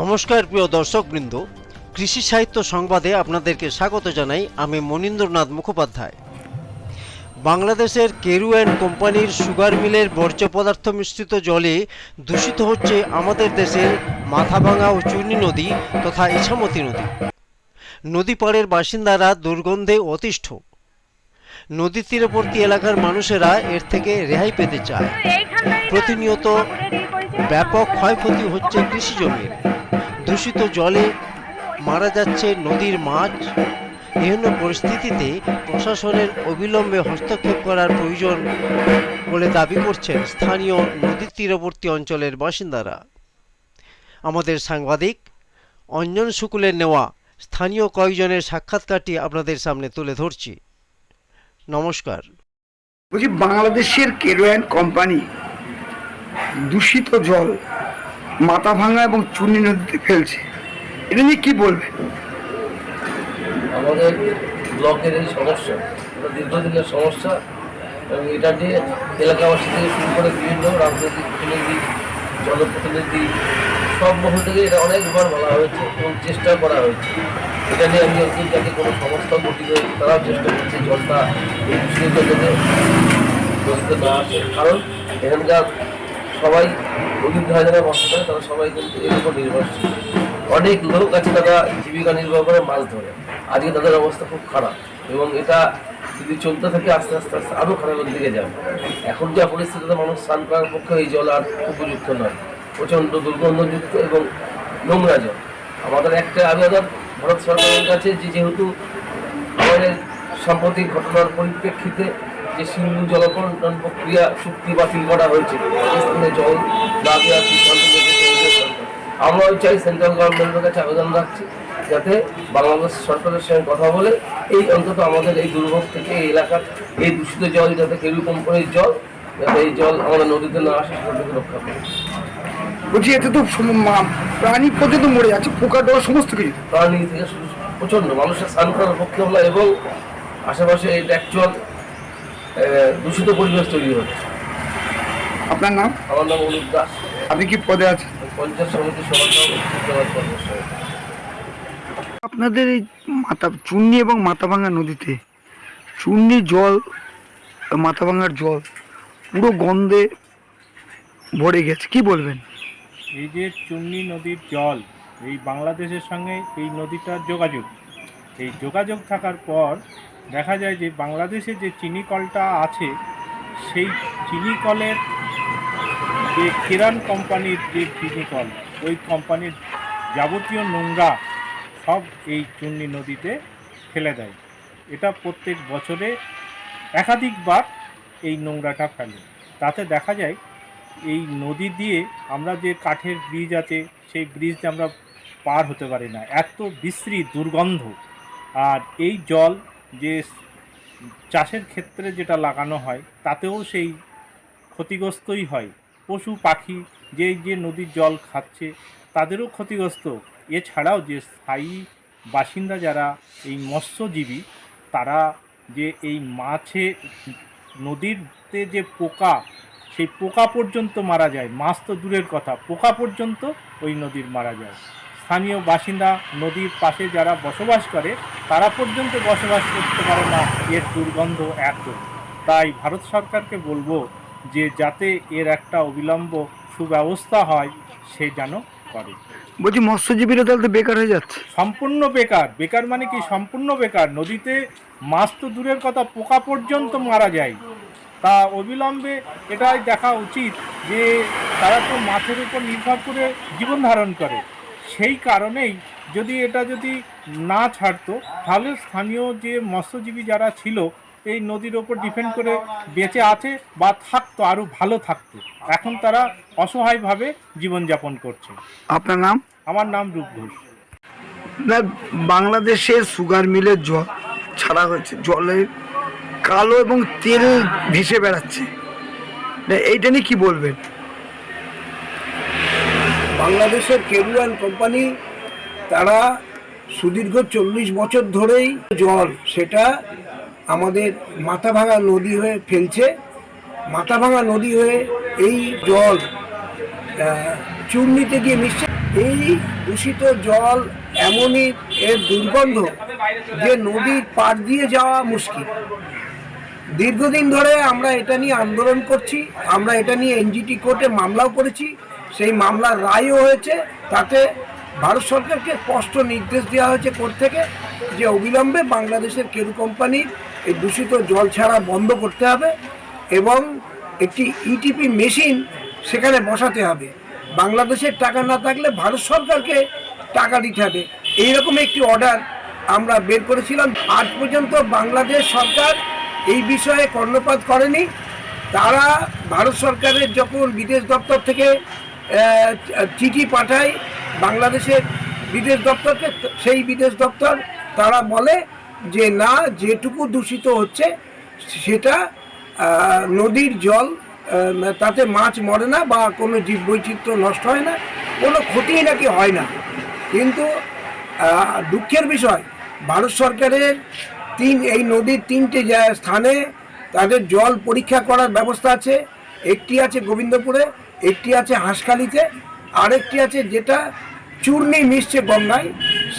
নমস্কার প্রিয় দর্শকবৃন্দ। কৃষি সাহিত্য সংবাদে আপনাদেরকে স্বাগত জানাই আমি মনীন্দ্রনাথ মুখোপাধ্যায়। বাংলাদেশের কেরু অ্যান্ড কোম্পানির সুগার মিলের বর্জ্য পদার্থ মিশ্রিত জলে দূষিত হচ্ছে আমাদের দেশের মাথাভাঙা ও চূর্ণী নদী তথা ইছামতি নদী। নদী পাড়ের বাসিন্দারা দুর্গন্ধে অতিষ্ঠ। নদী তীরবর্তী এলাকার মানুষেরা এর থেকে রেহাই পেতে চায়। প্রতিনিয়ত ব্যাপক ক্ষয়ক্ষতি হচ্ছে কৃষি জমির। দূষিত জলে মারা যাচ্ছে নদীর মাছ। বিভিন্ন পরিস্থিতিতে প্রশাসনের অবিলম্বে হস্তক্ষেপ করার প্রয়োজন বলে দাবি করছেন স্থানীয় নদীর তীরবর্তী অঞ্চলের বাসিন্দারা। আমাদের সাংবাদিক অঞ্জন শুকুলের নেওয়া স্থানীয় কয়েকজনের সাক্ষাৎকারটি আপনাদের সামনে তুলে ধরছি। নমস্কার। বলছি, বাংলাদেশের কেরোয়ান কোম্পানি দূষিত জল মাথা ভাঙা এবং চুনি নদীতে ফেলছে। এটা নিয়ে কি বলবেন আমাদের ব্লকের এই সমস্যা এটা দীর্ঘদিনের সমস্যা এবং এটা নিয়ে এলাকাবাসী থেকে শুরু করে বিভিন্ন রাজনৈতিক প্রতিনিধি জনপ্রতিনিধি সব মহল থেকে এটা অনেকবার বলা হয়েছে এবং চেষ্টা করা হয়েছে। এটা নিয়ে আমি অন্তর্জাতিক কোনো সংস্থা গঠিত তারাও চেষ্টা করছে জলটা এই দূষিত না কারণ এখানকার সবাই নদীর ধারে যারা বাস করে তারা সবাই কিন্তু এর উপর নির্ভরশীল। অনেক লোক আছে তারা জীবিকা নির্বাহ করে মাছ ধরে। আজকে তাদের অবস্থা খুব খারাপ এবং এটা যদি চলতে থাকে, আস্তে আস্তে আস্তে আরও খারাপের দিকে যাবে। এখন যা পরিস্থিতিতে মানুষ স্নান করার পক্ষে এই জল আর উপযুক্ত নয়। প্রচণ্ড দুর্গন্ধযুক্ত এবং নোংরা জল। আমাদের একটা আবেদন, ভারত সরকারের কাছে যে যেহেতু আমাদের সাম্প্রতিক ঘটনার পরিপ্রেক্ষিতে যে সিন্ধু জলকরণ প্রক্রিয়া চুক্তি বাতিল করা হয়েছে পাকিস্তানে জল না দেওয়ার সিদ্ধান্ত নিয়েছে আমরাও চাই সেন্ট্রাল গভর্নমেন্টের কাছে আবেদন রাখছি যাতে বাংলাদেশ সরকারের সঙ্গে কথা বলে এই অন্তত আমাদের এই দুর্ভোগ থেকে এই এলাকার এই দূষিত জল যাতে কেরু কোম্পানির জল যাতে এই জল আমাদের নদীতে না আসে সেটা রক্ষা করে বলছি এতে তো প্রাণী পর্যন্ত মরে যাচ্ছে পোকা সমস্ত কিছু। প্রাণী থেকে প্রচণ্ড মানুষের স্নান করার পক্ষে হলো এবং আশেপাশে এই অ্যাকচুয়াল দূষিত পরিবেশ তৈরি হচ্ছে। আপনার নাম? আমার নাম অনুপ দাস। আপনি কি পদে আছেন? পঞ্চায়েত সমিতির সভাপতি আপনাদের এই মাথা চুন্নি এবং মাথা ভাঙা নদীতে চুন্নি জল মাথা ভাঙার জল পুরো গন্ধে ভরে গেছে। কি বলবেন? এই যে চুন্নি নদীর জল এই বাংলাদেশের সঙ্গে এই নদীটার যোগাযোগ। এই যোগাযোগ থাকার পর দেখা যায় যে বাংলাদেশে যে চিনি কলটা আছে, সেই চিনি কলের যে কিরান কোম্পানির যে চিনি কল, ওই কোম্পানির যাবতীয় নোংরা সব এই চুন্নি নদীতে ফেলে দেয়। এটা প্রত্যেক বছরে একাধিকবার এই নোংরাটা ফেলে। তাতে দেখা যায়, এই নদী দিয়ে আমরা যে কাঠের ব্রিজ আছে, সেই ব্রিজে আমরা পার হতে পারি না। এত বিশ্রী দুর্গন্ধ। আর এই জল যে চাষের ক্ষেত্রে যেটা লাগানো হয়, তাতেও সেই ক্ষতিগ্রস্তই হয়। পশু, পাখি, যে যে নদীর জল খাচ্ছে, তাদেরও ক্ষতিগ্রস্ত। এছাড়াও যে স্থায়ী বাসিন্দা যারা এই মৎস্যজীবী, তারা যে এই মাছে, নদীতে যে পোকা, সেই পোকা পর্যন্ত মারা যায়। মাছ তো দূরের কথা, পোকা পর্যন্ত ওই নদীর মারা যায়। স্থানীয় বাসিন্দা নদীর পাশে যারা বসবাস করে তারা পর্যন্ত বসবাস করতে পারে না। এর দুর্গন্ধ এত তাই ভারত সরকারকে বলব যে যাতে এর একটা অবিলম্ব সুব্যবস্থা হয় সে যেন করে। বলছি মৎস্যজীবীরা তাহলে বেকার হয়ে যাচ্ছে। সম্পূর্ণ বেকার। বেকার মানে কি? সম্পূর্ণ বেকার। নদীতে মাছ তো দূরের কথা পোকা পর্যন্ত মারা যায়। তা অবিলম্বে এটাই দেখা উচিত যে তারা তো মাছের উপর নির্ভর করে জীবন ধারণ করে। সেই কারণেই যদি এটা যদি না ছাড়তো তাহলে স্থানীয় যে মৎস্যজীবী যারা ছিল এই নদীর ওপর ডিপেন্ড করে বেঁচে আছে বা থাকতো আরও ভালো থাকতো। এখন তারা অসহায়ভাবে জীবনযাপন করছে। আপনার নাম? আমার নাম রূপ ঘোষ। না বাংলাদেশের সুগার মিলের জল ছাড়া হয়েছে। জলে কালো এবং তেল ভেসে বেড়াচ্ছে। না, এইটা নিয়ে কি বলবেন? বাংলাদেশের কেরুয়ান কোম্পানি তারা সুদীর্ঘ চল্লিশ বছর ধরেই জল, সেটা আমাদের মাথাভাঙা নদী হয়ে ফেলছে। মাথাভাঙা নদী হয়ে এই জল চূর্ণিতে গিয়ে মিশছে। এই দূষিত জল এমনই এর দুর্গন্ধ যে নদীর পাড় দিয়ে যাওয়া মুশকিল। দীর্ঘদিন ধরে আমরা এটা নিয়ে আন্দোলন করছি, আমরা এটা নিয়ে এনজিটি কোর্টে মামলাও করেছি। সেই মামলার রায়ও হয়েছে। তাতে ভারত সরকারকে স্পষ্ট নির্দেশ দেওয়া হয়েছে কোর্ট থেকে যে অবিলম্বে বাংলাদেশের কেরু কোম্পানির এই দূষিত জল ছাড়া বন্ধ করতে হবে এবং একটি ইটিপি মেশিন সেখানে বসাতে হবে। বাংলাদেশের টাকা না থাকলে ভারত সরকারকে টাকা দিতে হবে। এইরকম একটি অর্ডার আমরা বের করেছিলাম। আজ পর্যন্ত বাংলাদেশ সরকার এই বিষয়ে কর্ণপাত করেনি। তারা ভারত সরকারের যখন বিদেশ দপ্তর থেকে চিঠি পাঠায় বাংলাদেশের বিদেশ দপ্তরকে, সেই বিদেশ দপ্তর তারা বলে যে না, যেটুকু দূষিত হচ্ছে সেটা নদীর জল তাতে মাছ মরে না বা কোনো জীববৈচিত্র্য নষ্ট হয় না, কোনো ক্ষতিই নাকি হয় না। কিন্তু দুঃখের বিষয়, ভারত সরকারের তিন, এই নদীর তিনটে স্থানে তাদের জল পরীক্ষা করার ব্যবস্থা আছে, একটি আছে গোবিন্দপুরে একটি আছে হাঁসখালিতে, আরেকটি আছে যেটা চূর্ণি মিশছে গঙ্গায়,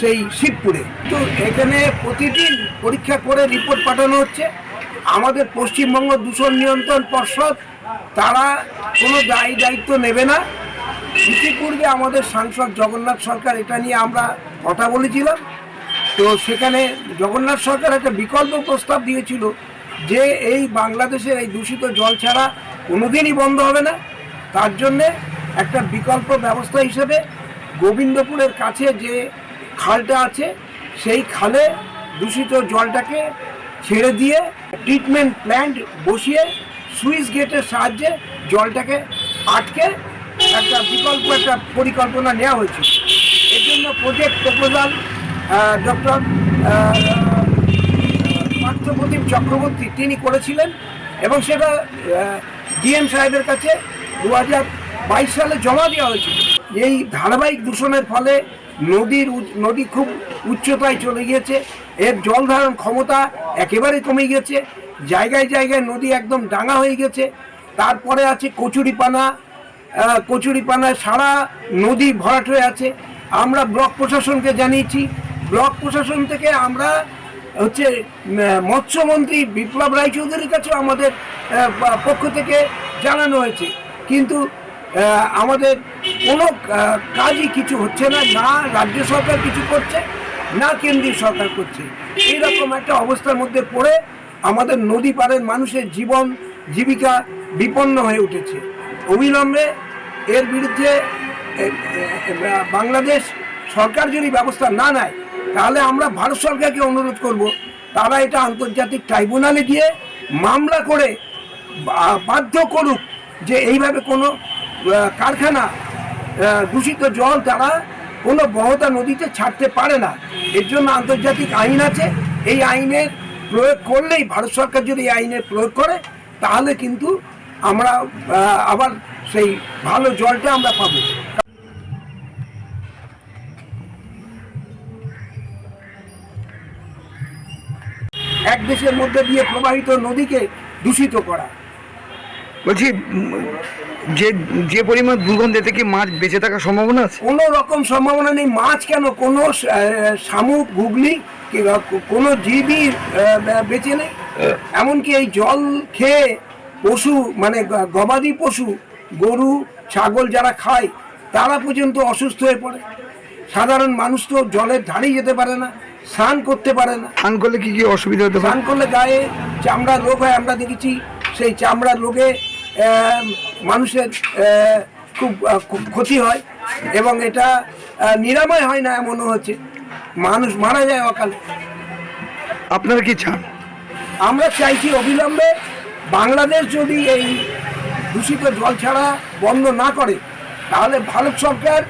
সেই শিবপুরে। তো এখানে প্রতিদিন পরীক্ষা করে রিপোর্ট পাঠানো হচ্ছে। আমাদের পশ্চিমবঙ্গ দূষণ নিয়ন্ত্রণ পর্ষদ, তারা কোনো দায়ী দায়িত্ব নেবে না। ইতিপূর্বে আমাদের সাংসদ জগন্নাথ সরকার এটা নিয়ে আমরা কথা বলেছিলাম। তো সেখানে জগন্নাথ সরকার একটা বিকল্প প্রস্তাব দিয়েছিল যে এই বাংলাদেশের এই দূষিত জল ছাড়া কোনোদিনই বন্ধ হবে না। তার জন্যে একটা বিকল্প ব্যবস্থা হিসেবে গোবিন্দপুরের কাছে যে খালটা আছে, সেই খালে দূষিত জলটাকে ছেড়ে দিয়ে ট্রিটমেন্ট প্ল্যান্ট বসিয়ে সুইচ গেটের সাহায্যে জলটাকে আটকে একটা বিকল্প একটা পরিকল্পনা নেওয়া হয়েছে। এর জন্য project proposal doctor Parthapratim Chakraborty তিনি করেছিলেন এবং সেটা ডিএম সাহেবের কাছে দু বাইশ সালে জমা দেওয়া হয়েছিল। এই ধারাবাহিক দূষণের ফলে নদীর নদী খুব উচ্চতায় চলে গিয়েছে। এর জল ধারণ ক্ষমতা একেবারে কমে গেছে জায়গায় জায়গায় নদী একদম ডাঙা হয়ে গেছে তারপরে আছে কচুরিপানা। কচুরিপানায় সারা নদী ভরাট হয়ে আছে। আমরা ব্লক প্রশাসনকে জানিয়েছি। ব্লক প্রশাসন থেকে আমরা হচ্ছে মৎস্যমন্ত্রী বিপ্লব রায়চৌধুরীর কাছেও আমাদের পক্ষ থেকে জানানো হয়েছে। কিন্তু আমাদের কোনো কাজই কিছু হচ্ছে না না রাজ্য সরকার কিছু করছে, না কেন্দ্রীয় সরকার করছে। এইরকম একটা অবস্থার মধ্যে পড়ে আমাদের নদী পাড়ের মানুষের জীবন, জীবিকা বিপন্ন হয়ে উঠেছে। অবিলম্বে এর বিরুদ্ধে বাংলাদেশ সরকার যদি ব্যবস্থা না নেয়, তাহলে আমরা ভারত সরকারকে অনুরোধ করব, তারা এটা আন্তর্জাতিক ট্রাইব্যুনালে গিয়ে মামলা করে বাধ্য করুক যে এইভাবে কোনো কারখানা দূষিত জল তারা কোনো বহতা নদীতে ছাড়তে পারে না। এর জন্য আন্তর্জাতিক আইন আছে। এই আইনের প্রয়োগ করলেই, ভারত সরকার যদি এই আইনের প্রয়োগ করে, তাহলে কিন্তু আমরা আবার সেই ভালো জলটা আমরা পাবো। এক দেশের মধ্যে দিয়ে প্রবাহিত নদীকে দূষিত করা। বলছি যে যে পরিমাণ দুর্গন্ধে থেকে মাছ বেঁচে থাকার সম্ভাবনা আছে? কোনো রকম সম্ভাবনা নেই। মাছ কেন? কোনো শামুক কিংবা কোনো জীবই বেঁচে নেই? এমনকি এই জল খেয়ে পশু মানে গবাদি পশু গরু ছাগল যারা খায় তারা পর্যন্ত অসুস্থ হয়ে পড়ে। সাধারণ মানুষ তো জলের ধারেই যেতে পারে না স্নান করতে পারে না। স্নান করলে কি কি অসুবিধা হতে স্নান করলে গায়ে চামড়ার রোগ হয় আমরা দেখেছি সেই চামড়ার রোগে মানুষের খুব ক্ষতি হয় এবং এটা নিরাময় হয় না এমনও হচ্ছে। মানুষ মারা যায় অকালে। আপনারা কি চান? আমরা চাইছি অবিলম্বে বাংলাদেশ যদি এই দূষিত জল ছাড়া বন্ধ না করে তাহলে ভারত সরকার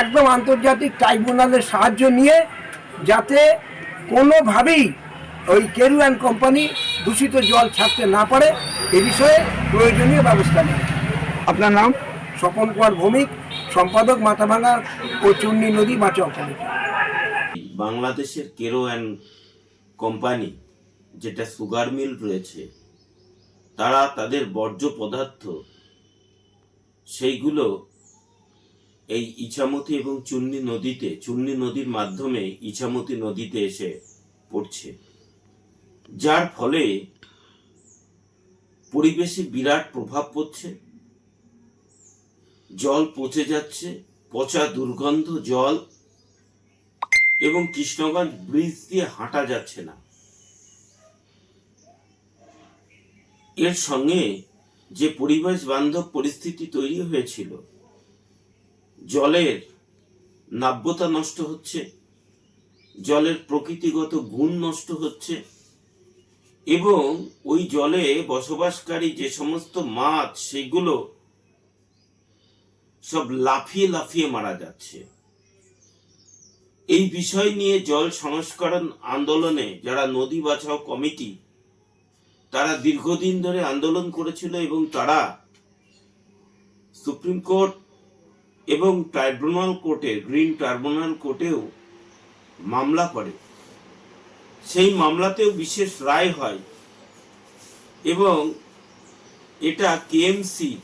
একদম আন্তর্জাতিক ট্রাইব্যুনালের সাহায্য নিয়ে যাতে কোনোভাবেই ওই কেরু অ্যান্ড কোম্পানি দূষিত জল ছাড়তে না পারে এ বিষয়ে প্রয়োজনীয় ব্যবস্থা নেয় আপনার নাম? স্বপন কুমার ভৌমিক সম্পাদক মাথাভাঙা ও চুন্নি নদী বাঁচাও কমিটি বাংলাদেশের কেরোয়ান কোম্পানি যেটা সুগার মিল রয়েছে তারা তাদের বর্জ্য পদার্থ সেইগুলো এই ইছামতি এবং চুন্নি নদীতে চুন্নি নদীর মাধ্যমে ইছামতি নদীতে এসে পড়ছে। যার ফলে পরিবেশে বিরাট প্রভাব পড়ছে। জল পচে যাচ্ছে, পচা দুর্গন্ধ, জল এবং কৃষ্ণগঞ্জ ব্রিজ দিয়ে হাঁটা যাচ্ছে না। এর সঙ্গে যে পরিবেশ বান্ধব পরিস্থিতি তৈরি হয়েছিল, জলের নাব্যতা নষ্ট হচ্ছে, জলের প্রকৃতিগত গুণ নষ্ট হচ্ছে এবং ওই জলে বসবাসকারী যে সমস্ত মাছ, সেগুলো সব লাফিয়ে লাফিয়ে মারা যাচ্ছে। এই বিষয় নিয়ে জল সংস্করণ আন্দোলনে যারা নদী বাঁচাও কমিটি, তারা দীর্ঘদিন ধরে আন্দোলন করেছিল এবং তারা সুপ্রিম কোর্ট এবং ট্রাইব্যুনাল কোর্টে, গ্রিন ট্রাইব্যুনাল কোর্টেও মামলা করে। সেই মামলাতেও বিশেষ রায় হয়। এবং এটা কেএমসি,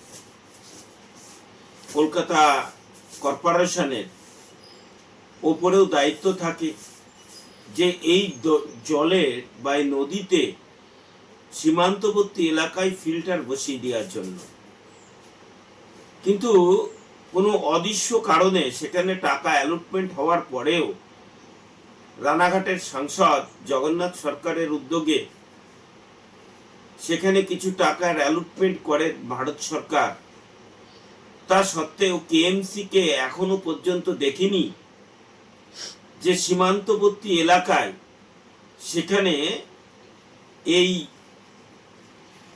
কলকাতা কর্পোরেশনের ওপরেও দায়িত্ব থাকে যে এই জলের বা নদীতে সীমান্তবর্তী এলাকায় ফিল্টার বসিয়ে দেওয়ার জন্য। কিন্তু কোনো অদৃশ্য কারণে সেখানে টাকা অ্যালটমেন্ট হওয়ার পরেও রানাঘাটের সাংসদ জগন্নাথ সরকারের উদ্যোগে সেখানে কিছু টাকার অ্যালটমেন্ট করে ভারত সরকার। তা সত্ত্বেও কেএমসি কে এখনও পর্যন্ত দেখিনি যে সীমান্তবর্তী এলাকায় সেখানে এই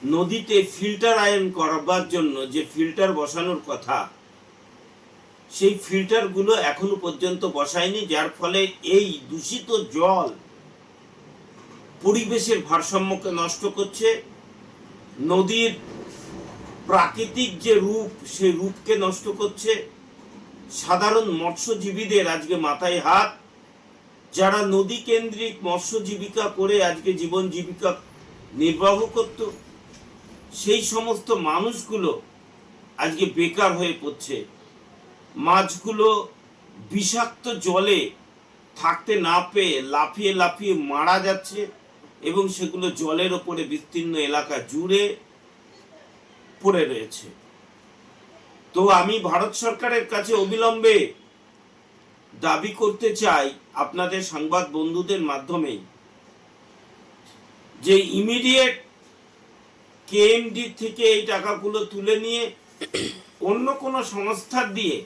নদীতে ফিল্টার আয়ন করবার জন্য যে ফিল্টার বসানোর কথা সেই ফিল্টারগুলো এখনও পর্যন্ত বসায়নি, যার ফলে এই দূষিত জল পরিবেশের ভারসাম্যকে নষ্ট করছে। নদীর প্রাকৃতিক যে রূপ, সেই রূপকে নষ্ট করছে। সাধারণ মৎস্যজীবীদের আজকে মাথায় হাত, যারা নদী কেন্দ্রিক মৎস্য জীবিকা করে আজকে জীবন জীবিকা নির্বাহ করত, সেই সমস্ত মানুষগুলো আজকে বেকার হয়ে পড়ছে। মাছগুলো বিষাক্ত জলে থাকতে না পেয়ে লাফিয়ে লাফিয়ে মারা যাচ্ছে এবং সেগুলো জলের ওপরে বিস্তীর্ণ এলাকা জুড়ে পড়ে রয়েছে। তো আমি ভারত সরকারের কাছে অবিলম্বে দাবি করতে চাই আপনাদের সংবাদ বন্ধুদের মাধ্যমেই যে ইমিডিয়েট কেএমডি থেকে এই টাকাগুলো তুলে নিয়ে অন্য কোনো সংস্থা দিয়ে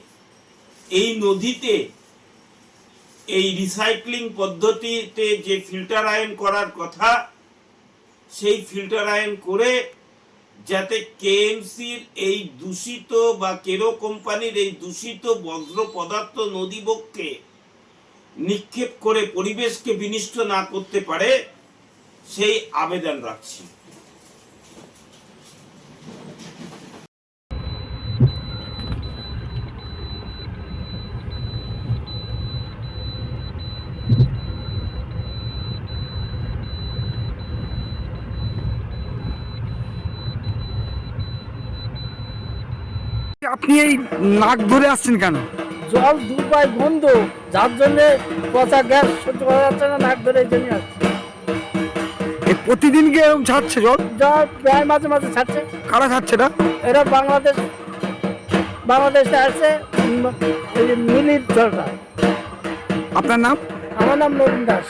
এই নদীতে এই রিসাইক্লিং পদ্ধতিতে যে ফিল্টার আয়ন করার কথা, সেই ফিল্টার আয়ন করে যাতে কেএমসির এই দূষিত বা কেরো কোম্পানির এই দূষিত বজ্র পদার্থ নদীবক্ষে নিক্ষেপ করে পরিবেশকে বিনিষ্ট না করতে পারে, সেই আবেদন রাখছি। আপনি এই নাক ধরে আসছেন কেন? জল দু পায় বন্ধ যার জন্য পচা গ্যাস সহ্য করা যাচ্ছে না নাক ধরে এই জন্য আসছে। প্রতিদিন কি এরকম ছাড়ছে জল? জল প্রায় মাঝে মাঝে ছাড়ছে। কারা ছাড়ছে না এরা বাংলাদেশ বাংলাদেশে আসছে মিলির জলটা। আপনার নাম? আমার নাম নবীন দাস।